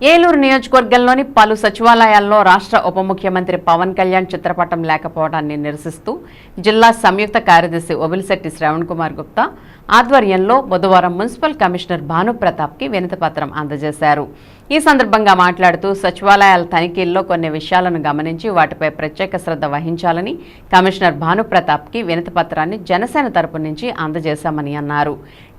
ఏలూరు నియోజకవర్గంలోని పలు సచివాలయాల్లో రాష్ట్ర ఉప ముఖ్యమంత్రి పవన్ కళ్యాణ్ చిత్రపటం లేకపోవడాన్ని నిరసిస్తూ జిల్లా సంయుక్త కార్యదర్శి ఒబిలిశెట్టి శ్రవణ్ కుమార్ గుప్తా ఆధ్వర్యంలో బుధవారం మున్సిపల్ కమిషనర్ భానుప్రతాప్కి వినతిపత్రం అందజేశారు. ఈ సందర్భంగా మాట్లాడుతూ సచివాలయాల తనిఖీల్లో కొన్ని విషయాలను గమనించి వాటిపై ప్రత్యేక శ్రద్ధ వహించాలని కమిషనర్ భానుప్రతాప్కి వినతిపత్రాన్ని జనసేన తరపు నుంచి అందజేశామని అన్నారు.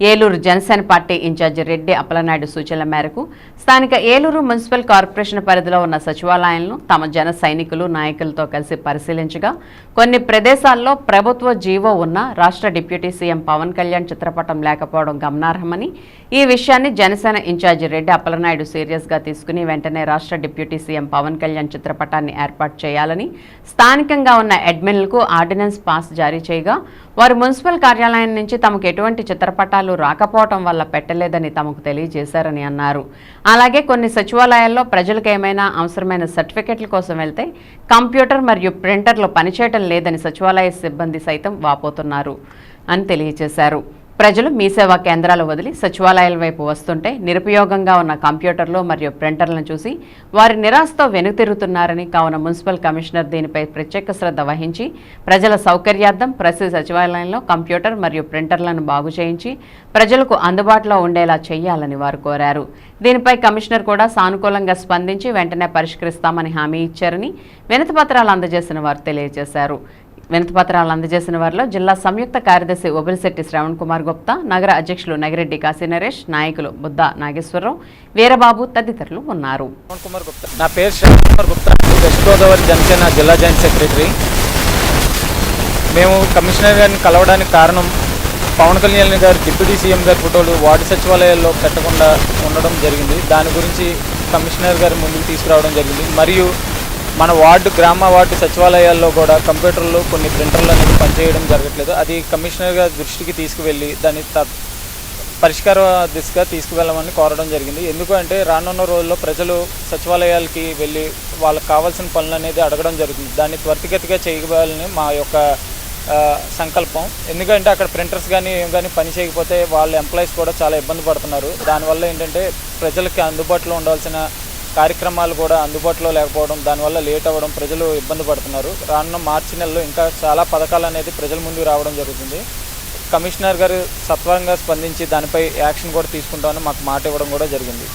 Eluru Janasena party in charge Reddy Appalanaidu సూచనల మేరకు స్థానిక ఏలూరు మున్సిపల్ కార్పొరేషన్ పరిధిలో ఉన్న సచివాలయాలను తమ జన సైనికులు నాయకులతో కలిసి పరిశీలించగా కొన్ని ప్రదేశాల్లో ప్రభుత్వ జీవో ఉన్న రాష్ట్ర డిప్యూటీ సీఎం పవన్ కళ్యాణ్ చిత్రపటం లేకపోవడం గమనార్హమని ఈ విషయాన్ని జనసేన ఇన్ఛార్జి రెడ్డి అప్పలనాయుడు సీరియస్గా తీసుకుని వెంటనే రాష్ట్ర డిప్యూటీ సీఎం పవన్ కళ్యాణ్ చిత్రపటాన్ని ఏర్పాటు చేయాలని స్థానికంగా ఉన్న అడ్మిన్లకు ఆర్డినెన్స్ పాస్ జారీ చేయగా వారు మున్సిపల్ కార్యాలయం నుంచి తమకు ఎటువంటి చిత్రపటాలు రాకపోవటం వల్ల పెట్టలేదని తమకు తెలియజేశారని అన్నారు. అలాగే కొన్ని సచివాలయాల్లో ప్రజలకు ఏమైనా అవసరమైన సర్టిఫికెట్ల కోసం వెళ్తే కంప్యూటర్ మరియు ప్రింటర్లు పనిచేయటం లేదని సచివాలయ సిబ్బంది సైతం వాపోతున్నారు అని తెలియజేశారు. ప్రజలు మీ సేవా కేంద్రాలు వదిలి సచివాలయాల వైపు వస్తుంటే నిరుపయోగంగా ఉన్న కంప్యూటర్లు మరియు ప్రింటర్లను చూసి వారి నిరాశతో వెనుతిరుగుతున్నారని కావున మున్సిపల్ కమిషనర్ దీనిపై ప్రత్యేక శ్రద్ధ వహించి ప్రజల సౌకర్యార్థం ప్రతి సచివాలయంలో కంప్యూటర్ మరియు ప్రింటర్లను బాగు చేయించి ప్రజలకు అందుబాటులో ఉండేలా చేయాలని వారు కోరారు. దీనిపై కమిషనర్ కూడా సానుకూలంగా స్పందించి వెంటనే పరిష్కరిస్తామని హామీ ఇచ్చారని వినతిపత్రాలు అందజేసిన వారు తెలియజేశారు. వినతిపత్రాలు అందజేసిన వారిలో జిల్లా సంయుక్త కార్యదర్శి ఒబిలిశెట్టి శ్రవణ్ కుమార్ గుప్తా నగర అధ్యక్షులు నగిరెడ్డి కాశీ నరేష్ నాయకులు బుద్ధ నాగేశ్వరరావు వీరబాబు తదితరులు ఉన్నారు. నా పేరు శ్రవణ్ కుమార్ గుప్తా. వెస్ట్ గోదావరి జనసేన జిల్లా జాయింట్ సెక్రటరీ. మేము కమిషనర్ గారిని కలవడానికి కారణం పవన్ కళ్యాణ్ గారు డిప్యూటీ సీఎం గారి ఫోటోలు వార్డు సచివాలయాల్లో పెట్టకుండా ఉండడం జరిగింది. దాని గురించి కమిషనర్ గారి ముందుకు తీసుకురావడం జరిగింది. మరియు మన వార్డు గ్రామ వార్డు సచివాలయాల్లో కూడా కంప్యూటర్లు కొన్ని ప్రింటర్లు అనేది పనిచేయడం జరగట్లేదు. అది కమిషనర్గా దృష్టికి తీసుకువెళ్ళి దాన్ని త- పరిష్కార దిశగా తీసుకువెళ్ళమని కోరడం జరిగింది. ఎందుకు అంటే రానున్న రోజుల్లో ప్రజలు సచివాలయాలకి వెళ్ళి వాళ్ళకి కావాల్సిన పనులు అనేది అడగడం జరుగుతుంది. దాన్ని త్వరితగతిగా చేయగలని మా యొక్క సంకల్పం. ఎందుకంటే అక్కడ ప్రింటర్స్ కానీ ఏం కానీ పని చేయకపోతే వాళ్ళ ఎంప్లాయీస్ కూడా చాలా ఇబ్బంది పడుతున్నారు. దానివల్ల ఏంటంటే ప్రజలకి అందుబాటులో ఉండాల్సిన కార్యక్రమాలు కూడా అందుబాటులో లేకపోవడం దానివల్ల లేట్ అవ్వడం ప్రజలు ఇబ్బంది పడుతున్నారు. రానున్న మార్చి నెలలో ఇంకా చాలా పథకాలు అనేది ప్రజల ముందుకు రావడం జరుగుతుంది. కమిషనర్ గారు సత్వరంగా స్పందించి దానిపై యాక్షన్ కూడా తీసుకుంటామని మాకు మాట ఇవ్వడం కూడా జరిగింది.